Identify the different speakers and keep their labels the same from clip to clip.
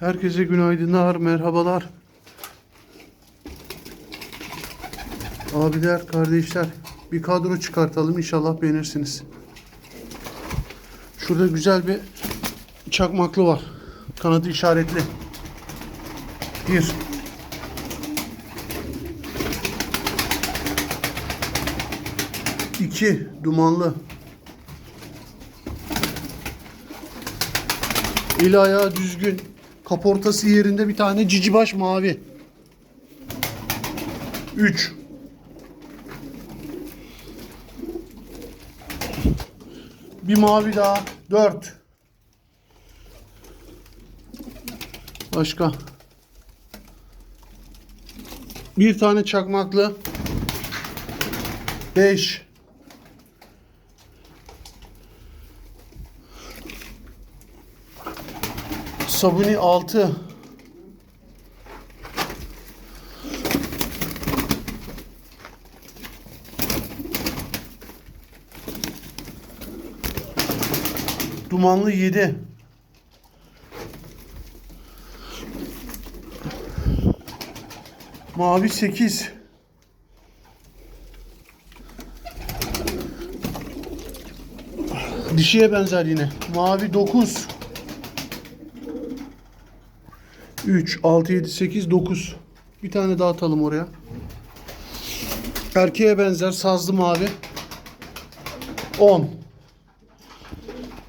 Speaker 1: Herkese günaydınlar, merhabalar. Abiler, kardeşler bir kadro çıkartalım inşallah beğenirsiniz. Şurada güzel bir çakmaklı var. Kanadı işaretli. Bir. İki. Dumanlı. El ayağı düzgün. Kaportası yerinde bir tane cicibaş mavi. 3. Bir mavi daha. 4. Başka. Bir tane çakmaklı. 5. Sabuni 6. Dumanlı 7. Mavi 8. Dişiye benzer yine. Mavi 9. 3, 6, 7, 8, 9. Bir tane daha atalım oraya. Erkeğe benzer sazlı mavi. 10.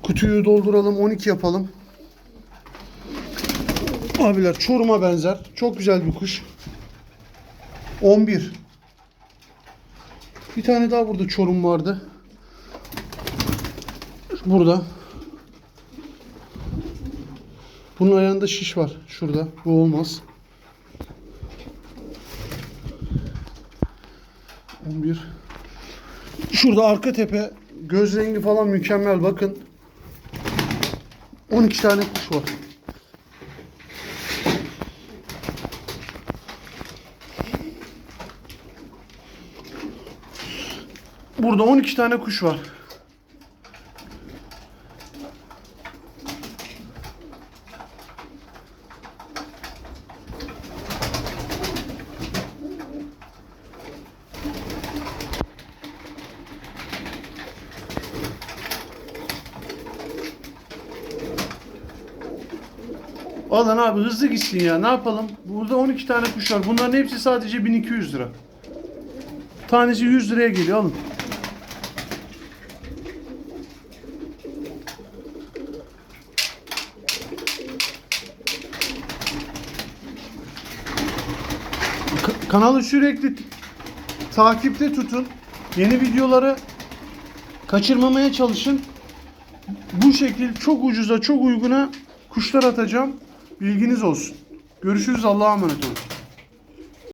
Speaker 1: Kutuyu dolduralım 12 yapalım. Abiler çoruma benzer. Çok güzel bir kuş. 11. Bir tane daha burada çorum vardı. Burada. Bunun ayağında şiş var. Şurada. Bu olmaz. 11. Şurada arka tepe göz rengi falan mükemmel bakın. 12 tane kuş var. Burada 12 tane kuş var. Alın abi hızlı gitsin ya. Ne yapalım? Burada 12 tane kuş var. Bunların hepsi sadece 1200 lira. Tanesi 100 liraya geliyor. Alın. Ka- kanalı sürekli takipte tutun. Yeni videoları kaçırmamaya çalışın. Bu şekil çok ucuza, çok uyguna kuşlar atacağım. Bilginiz olsun. Görüşürüz. Allah'a emanet olun.